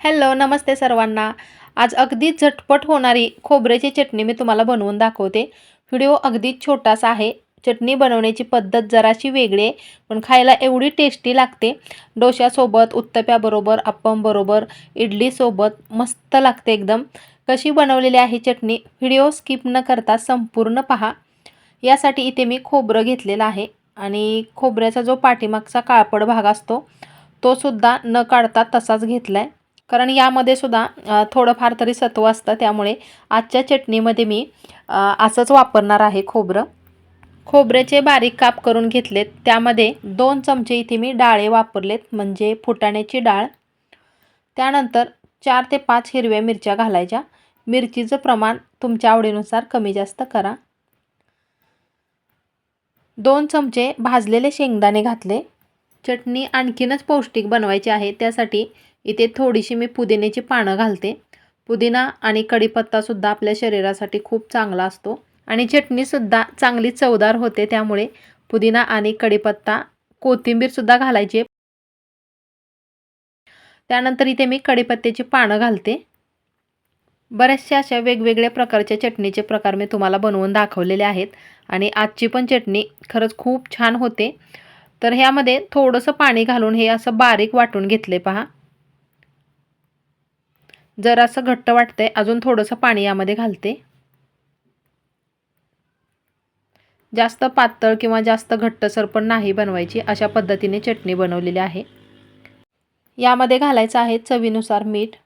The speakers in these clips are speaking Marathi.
हॅलो नमस्ते सर्वांना. आज अगदी झटपट होणारी खोबऱ्याची चटणी मी तुम्हाला बनवून दाखवते. व्हिडिओ अगदी छोटासा आहे. चटणी बनवण्याची पद्धत जराशी वेगळी आहे पण खायला एवढी टेस्टी लागते. डोश्यासोबत उत्तप्याबरोबर अप्पमबरोबर इडलीसोबत मस्त लागते एकदम. कशी बनवलेली आहे चटणी व्हिडिओ स्किप न करता संपूर्ण पहा. यासाठी इथे मी खोबरं घेतलेलं आहे आणि खोबऱ्याचा जो पाठीमागचा काळपड भाग असतो तो सुद्धा न काढता तसाच घेतला आहे कारण यामध्ये सुद्धा थोडंफार तरी सत्व असतं. त्यामुळे आजच्या चटणीमध्ये मी असंच वापरणार आहे खोबरं. खोबऱ्याचे बारीक काप करून घेतलेत. त्यामध्ये दोन चमचे इथे मी डाळे वापरलेत म्हणजे फुटाण्याची डाळ. त्यानंतर चार ते पाच हिरव्या मिरच्या घालायच्या. मिरचीचं प्रमाण तुमच्या आवडीनुसार कमी जास्त करा. दोन चमचे भाजलेले शेंगदाणे घातले. चटणी आणखीनच पौष्टिक बनवायची आहे. त्यासाठी इथे थोडीशी मी पुदिन्याची पानं घालते. पुदिना आणि कढीपत्तासुद्धा आपल्या शरीरासाठी खूप चांगला असतो. आणि चटणीसुद्धा चांगली चवदार होते त्यामुळे पुदिना आणि कढीपत्ता कोथिंबीरसुद्धा घालायची. त्यानंतर इथे मी कढीपत्त्याची पानं घालते. बऱ्याचशा अशा वेगवेगळ्या प्रकारच्या चटणीचे प्रकार मी तुम्हाला बनवून दाखवलेले आहेत. आणि आजची पण चटणी खरंच खूप छान होते. तर ह्यामध्ये थोडंसं पाणी घालून हे असं बारीक वाटून घेतले पहा. जर असं घट्ट वाटतंय. अजून थोडंसं पाणी यामध्ये घालते. जास्त पातळ किंवा जास्त घट्टसर पण नाही बनवायची. अशा पद्धतीने चटणी बनवलेली आहे. यामध्ये घालायचं आहे चवीनुसार मीठ.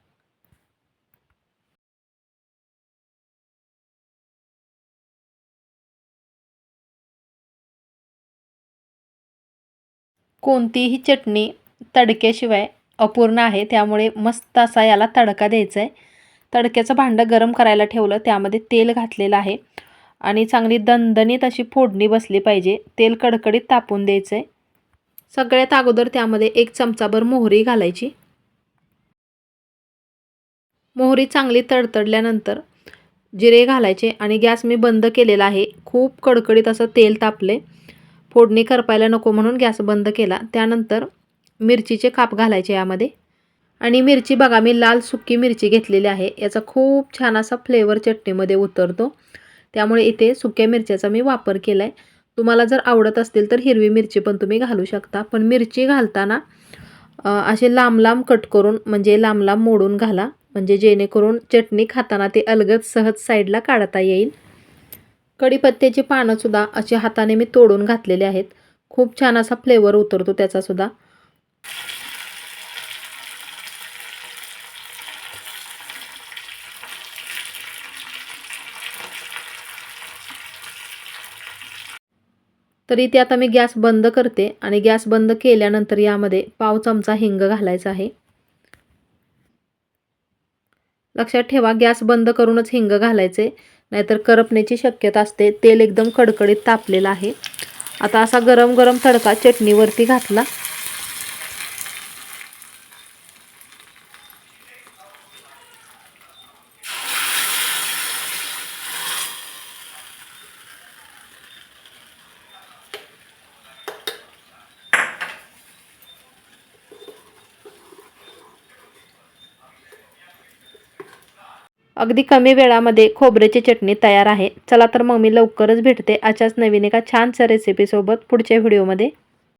कोणतीही चटणी तडक्याशिवाय अपूर्ण आहे. त्यामुळे मस्त असा याला तडका द्यायचा आहे तडक्याचं भांडं गरम करायला ठेवलं. त्यामध्ये तेल घातलेलं आहे. आणि चांगली दणदणीत अशी फोडणी बसली पाहिजे. तेल कडकडीत तापून द्यायचं आहे सगळ्यात अगोदर त्यामध्ये एक चमचाभर मोहरी घालायची. मोहरी चांगली तडतडल्यानंतर जिरे घालायचे आणि गॅस मी बंद केलेला आहे. खूप कडकडीत असं तेल तापले फोडणी करपायला नको म्हणून गॅस बंद केला. त्यानंतर मिरचीचे काप घालायचे यामध्ये. आणि मिरची बघा मी लाल सुक्की मिरची घेतलेली आहे. याचा खूप छान असा फ्लेवर चटणीमध्ये उतरतो. त्यामुळे इथे सुक्या मिरच्याचा मी वापर केला आहे तुम्हाला जर आवडत असतील तर हिरवी मिरची पण तुम्ही घालू शकता. पण मिरची घालताना असे लांब लांब कट करून म्हणजे लांब लांब मोडून घाला. म्हणजे जेणेकरून चटणी खाताना ते अलगद सहज साईडला काढता येईल. कढीपत्त्याची पानंसुद्धा असे हाताने मी तोडून घातलेले आहेत. खूप छान असा फ्लेवर उतरतो त्याचासुद्धा तर इथे आता मी गॅस बंद करते आणि गॅस बंद केल्यानंतर यामध्ये पाव चमचा हिंग घालायचा आहे. लक्षात ठेवा गॅस बंद करूनच हिंग घालायचे नाहीतर करपण्याची शक्यता असते. तेल एकदम कडकडीत तापलेलं आहे. आता असा गरम गरम तडका चटणीवरती घातला. अगदी कमी वेळामध्ये खोबऱ्याची चटणी तयार आहे. चला तर मग मी लवकरच भेटते अशाच नवीन एका छानशा रेसिपीसोबत पुढच्या व्हिडिओमध्ये